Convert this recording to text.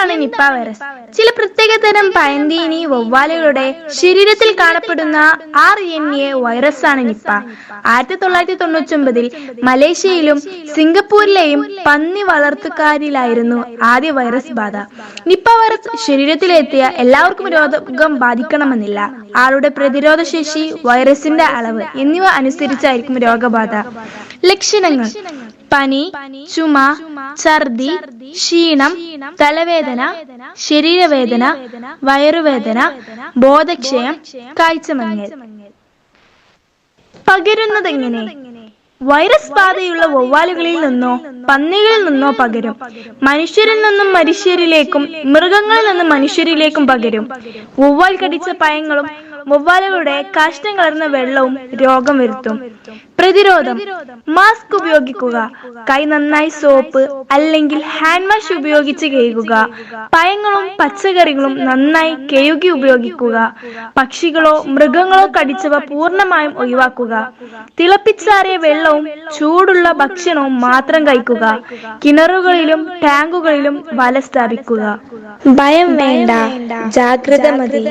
എന്താണ് Nipah virus? ചില പ്രത്യേകതരം പയന്തീനി വവ്വാലുകളുടെ ശരീരത്തിൽ കാണപ്പെടുന്ന ആർ എൻ എ വൈറസ് ആണ് നിപ്പ. ആയിരത്തി തൊള്ളായിരത്തി തൊണ്ണൂറ്റി ഒമ്പതിൽ മലേഷ്യയിലും സിംഗപ്പൂരിലെയും പന്നി വളർത്തുകാരിലായിരുന്നു ആദ്യ വൈറസ് ബാധ. നിപ്പ വൈറസ് ശരീരത്തിലെത്തിയ എല്ലാവർക്കും രോഗം ബാധിക്കണമെന്നില്ല. ആളുടെ പ്രതിരോധ ശേഷി വൈറസിന്റെ അളവ് എന്നിവ അനുസരിച്ചായിരിക്കും രോഗബാധ. ലക്ഷണങ്ങൾ. പനി ചുമ ഛർദി ക്ഷീണം തലവേദന ശരീരവേദന വയറുവേദന ബോധക്ഷയം കാഴ്ചമങ്ങൽ പകരുന്നതെങ്ങനെ? വൈറസ് ബാധയുള്ള വവ്വാലുകളിൽ നിന്നോ പന്നികളിൽ നിന്നോ പകരും. മനുഷ്യരിൽ നിന്നും മനുഷ്യരിലേക്കും മൃഗങ്ങളിൽ നിന്നും മനുഷ്യരിലേക്കും പകരും. വവ്വാൽ കടിച്ച പഴങ്ങളും വവ്വാലുകളുടെ കാഷ്ടം കലർന്ന വെള്ളവും രോഗം വരുത്തും. പ്രതിരോധം. മാസ്ക് ഉപയോഗിക്കുക. കൈ നന്നായി സോപ്പ് അല്ലെങ്കിൽ ഹാൻഡ് വാഷ് ഉപയോഗിച്ച് കഴുകുക. പഴങ്ങളും പച്ചക്കറികളും നന്നായി കഴുകി ഉപയോഗിക്കുക. പക്ഷികളോ മൃഗങ്ങളോ കടിച്ചവ പൂർണമായും ഒഴിവാക്കുക. തിളപ്പിച്ചാറിയ വെള്ളവും ചൂടുള്ള ഭക്ഷണവും മാത്രം കഴിക്കുക. കിണറുകളിലും ടാങ്കുകളിലും വല സ്ഥാപിക്കുക. ഭയം വേണ്ട. ജാഗ്രത മതി.